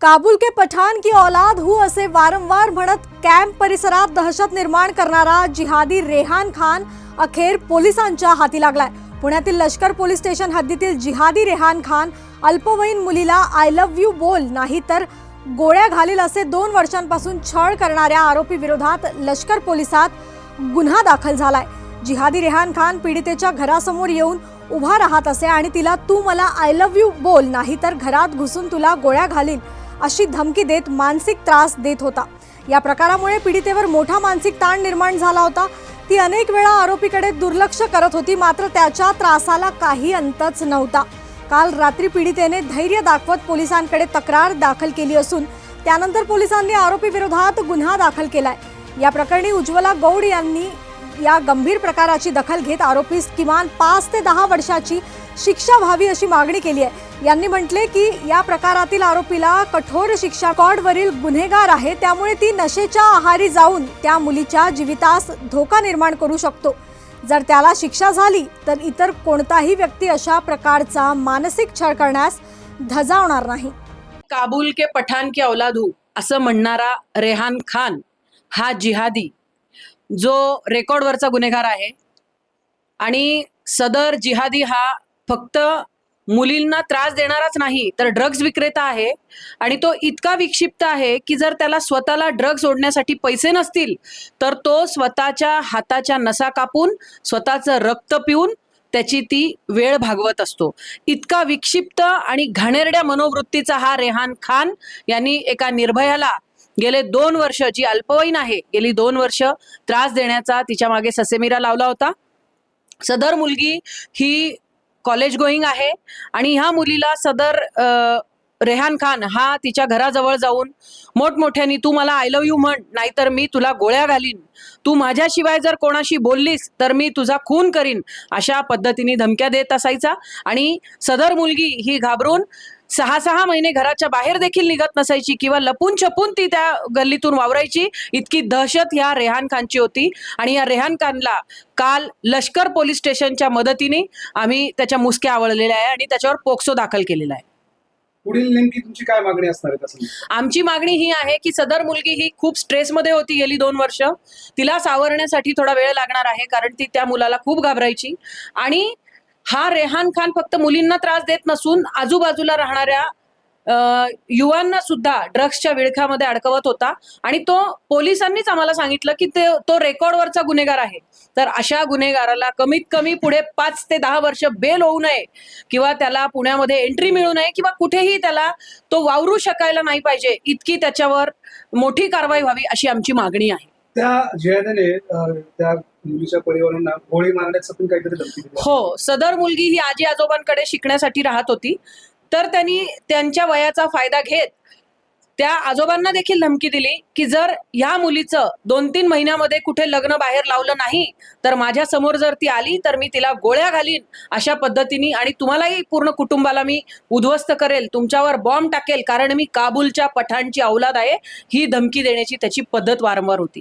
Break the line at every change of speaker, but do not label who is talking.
काबुल के पठाण की औलाद हू असे वारंवार म्हणत कॅम्प परिसरात दहशत निर्माण करणारा जिहादी रेहान खान अखेर पोलिसांच्या हाती लागलाय. पुण्यातील लष्कर पोलीस स्टेशन हद्दीतील जिहादी रेहान खान अल्पवयीन मुलीला आय लव्ह यू बोल नाही तर गोळ्या घालील असे दोन वर्षांपासून छळ करणाऱ्या आरोपी विरोधात लष्कर पोलिसात गुन्हा दाखल झालाय. जिहादी रेहान खान पीडितेच्या घरासमोर येऊन उभा राहत असे आणि तिला तू मला आय लव्ह यू बोल नाही तर घरात घुसून तुला गोळ्या घालील अशी धमकी देत मानसिक त्रास देत होता. या प्रकारामुळे पीडितेवर मोठा मानसिक ताण निर्माण झाला होता. ती अनेक वेळा आरोपीकडे दुर्लक्ष करत होती मात्र त्याच्या त्रासाला काही अंतच नव्हता. काल रात्री पीडितेने धैर्य दाखवत पोलिसांकडे तक्रार दाखल केली असून त्यानंतर पोलिसांनी आरोपी विरोधात गुन्हा दाखल केलाय. या प्रकरणी उज्ज्वला गौड यांनी या गंभीर प्रकाराची दखल घेत आरोपीस किमान पाच ते दहा वर्षाची शिक्षा व्हावी अशी मागणी केली आहे. यांनी म्हटले की या प्रकारातील आरोपीला कठोर शिक्षा कॉडवरील गुन्हेगार आहे त्यामुळे ती नशेच्या आहारी जाऊन त्या मुलीच्या जीवितास धोका निर्माण करू शकतो. जर त्याला शिक्षा झाली तर इतर कोणताही व्यक्ती अशा प्रकारचा मानसिक छळ करण्यास धजावणार नाही.
काबूल के पठाण के औलाद असं म्हणणारा रेहान खान हा जिहादी जो रेकॉर्डवरचा गुन्हेगार आहे. आणि सदर जिहादी हा फक्त मुलींना त्रास देणाराच नाही तर ड्रग्ज विक्रेता आहे. आणि तो इतका विक्षिप्त आहे की जर त्याला स्वतःला ड्रग्ज ओढण्यासाठी पैसे नसतील तर तो स्वतःच्या हाताच्या नसा कापून स्वतःचं रक्त पिऊन त्याची ती वेळ भागवत असतो. इतका विक्षिप्त आणि घाणेरड्या मनोवृत्तीचा हा रेहान खान यांनी एका निर्भयाला गेले दोन वर्ष जी अल्पवयीन आहे गेली दोन वर्ष त्रास देण्याचा तिच्यामागे ससेमिरा लावला होता. सदर मुलगी ही कॉलेज गोईंग आहे आणि ह्या मुलीला सदर रेहान खान हा तिच्या घराजवळ जाऊन मोठमोठ्यानी तू मला आय लव्ह यू म्हण नाहीतर मी तुला गोळ्या घालीन. तू माझ्याशिवाय जर कोणाशी बोललीस तर मी तुझा खून करीन अशा पद्धतीने धमक्या देत असायचा. आणि सदर मुलगी ही घाबरून सहा सहा महिने घराच्या बाहेर देखील निघत नसायची किंवा लपून छपून ती त्या गल्लीतून वावरायची. इतकी दहशत ह्या रेहान खानची होती. आणि या रेहान खानला काल लष्कर पोलीस स्टेशनच्या मदतीने आम्ही त्याच्या मुसक्या आवळलेल्या आहे आणि त्याच्यावर पोक्सो दाखल केलेला आहे.
पुढील नेमकी तुमची काय मागणी असणार आहे
आमची मागणी ही आहे की सदर मुलगी ही खूप स्ट्रेसमध्ये होती गेली दोन वर्ष. तिला सावरण्यासाठी थोडा वेळ लागणार आहे कारण ती त्या मुलाला खूप घाबरायची. आणि हा रेहान खान फक्त मुलींना त्रास देत नसून आजूबाजूला राहणाऱ्या युवांना सुद्धा ड्रग्सच्या विळख्यामध्ये अडकवत होता. आणि तो पोलिसांनीच आम्हाला सांगितलं की ते तो रेकॉर्डवरचा गुन्हेगार आहे. तर अशा गुन्हेगाराला कमीत कमी पुढे पाच ते दहा वर्ष बेल होऊ नये किंवा त्याला पुण्यामध्ये एंट्री मिळू नये किंवा कुठेही त्याला तो वावरू शकायला नाही पाहिजे. इतकी त्याच्यावर मोठी कारवाई व्हावी अशी आमची मागणी आहे.
त्या जिहाद्याने त्या मुलीच्या परिवारांना गोळी मारण्याचं पण काहीतरी धमकी दिली.
हो सदर मुलगी ही आजी आजोबांकडे शिकण्यासाठी राहत होती. तर त्यांनी त्यांच्या वयाचा फायदा घेत त्या आजोबांना देखील धमकी दिली की जर ह्या मुलीचं दोन तीन महिन्यामध्ये कुठे लग्न बाहेर लावलं नाही तर माझ्यासमोर जर ती आली तर मी तिला गोळ्या घालीन अशा पद्धतीने आणि तुम्हालाही पूर्ण कुटुंबाला मी उद्ध्वस्त करेल तुमच्यावर बॉम्ब टाकेल कारण मी काबूलच्या पठाणची औलाद आहे ही धमकी देण्याची त्याची पद्धत वारंवार होती.